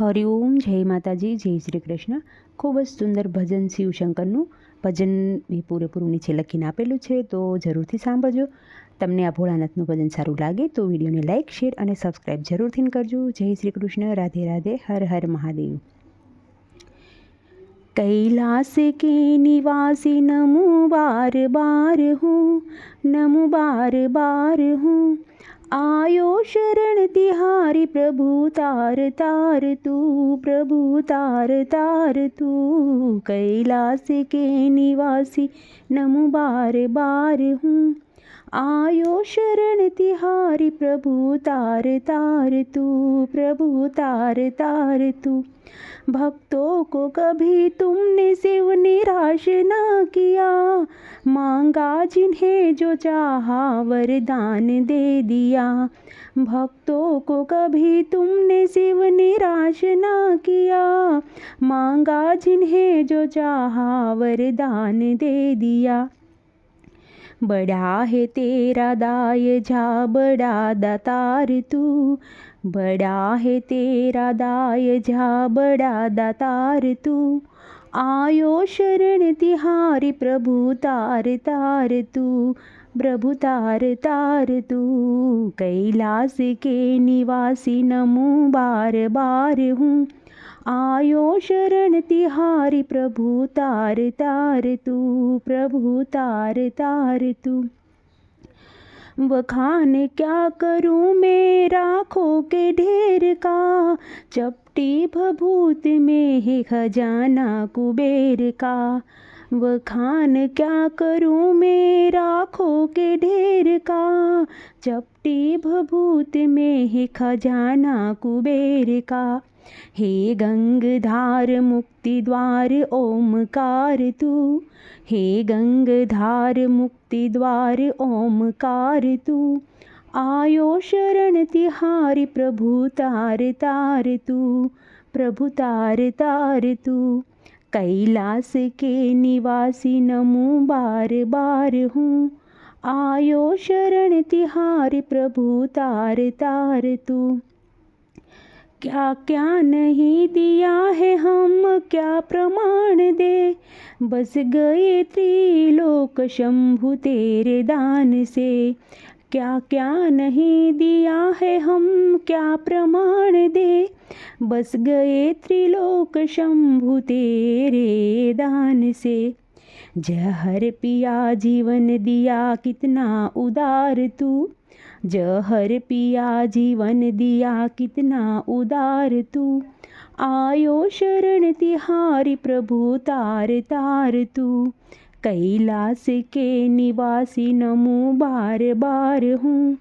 હરિઓમ જય માતાજી જય શ્રી કૃષ્ણ ખૂબ જ સુંદર ભજન શિવશંકરનું ભજન એ પૂરેપૂરું નીચે લખીને આપેલું છે તો જરૂરથી સાંભળજો તમને આ ભોળાનાથનું ભજન સારું લાગે તો વિડીયોને લાઇક શેર અને સબસ્ક્રાઈબ જરૂરથી કરજો જય શ્રી કૃષ્ણ રાધે રાધે હર હર મહાદેવ कैलास के निवासी नमो बार बार हूँ नमो बार बार हूँ आयो शरण तिहारी प्रभु, तार तार तू, प्रभु, तार तार तू। कैलास के निवासी नमु बार बार हूँ। आयो शरण तिहारी प्रभु, तार तार तू, प्रभु, तार तार तू। भक्तों को कभी तुमने शिव निराश न किया। मांगा जिन्हें जो चाहा, वरदान दे दिया। भक्तों को कभी तुमने शिव निराश न किया। मांगा जिन्हें जो चाहा, वरदान दे दिया। बड़ा है तेरा दाय जा बड़ा दातार तू बड़ा है तेरा दाय जा बड़ा दातार तू आयो शरण तिहारी प्रभु तार तार तू प्रभु तार तार तू कैलाश के निवासी नमो बार बार हूँ आयो शरण तिहारी, प्रभु तार तार तू, प्रभु तार तार तू। बखान क्या करूँ मैं राखों के ढेर का, चपटी भभूत में है खजाना कुबेर का। बखान क्या करूँ मैं राखों के ढेर का, चपटी भभूत में है खजाना कुबेर का। हे गंगधार मुक्ति द्वार ओमकार तू। हे गंगधार मुक्ति द्वार ओमकार तू। आयो शरण तिहारी, प्रभु तार तार तू। प्रभु तार तार तू। कैलाश के निवासी नमो बार बार हूँ। आयो शरण तिहारी, प्रभु तार तार तू। क्या क्या नहीं दिया है हम? क्या प्रमाण दे? बस गए त्रिलोक शंभु तेरे दान से। क्या क्या नहीं दिया है हम? क्या प्रमाण दे? बस गए त्रिलोक शंभु तेरे दान से। जहर पिया, जीवन दिया, कितना उदार तू। जहर पिया, जीवन दिया, कितना उदार तू। आयो शरण तिहारी, प्रभु तार तार तू। कैलाश के निवासी नमो बार बार हूँ।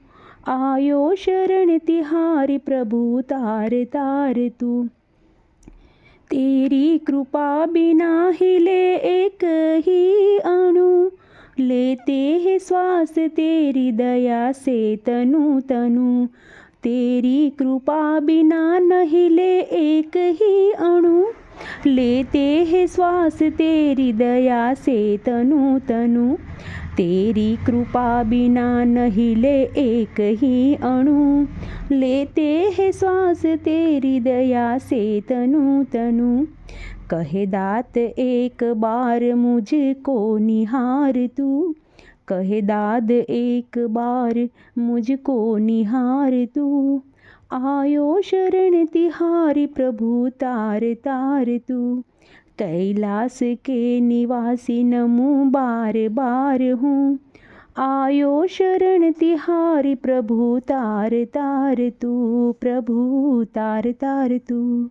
आयो शरण तिहारी, प्रभु तार तार तू। तेरी कृपा बिना हिले एक ही लेते हैं श्वास तेरी दया से तनु तनु। तेरी कृपा बिना न ले एक ही अणु। लेते हैं श्वास तेरी दया से तनु तनु। तेरी कृपा बिना न ले एक ही अणु। लेते हैं श्वास तेरी दया से तनु तनु। कहे दात, एक बार मुझको निहार तू। कहे दाद एक बार मुझको निहार तू। आयो शरण तिहारी, प्रभु तार तार तू। कैलाश के निवासी नमो, बार बार हूँ। आयो शरण तिहारी, प्रभु तार तार तू, प्रभु तार तार तू।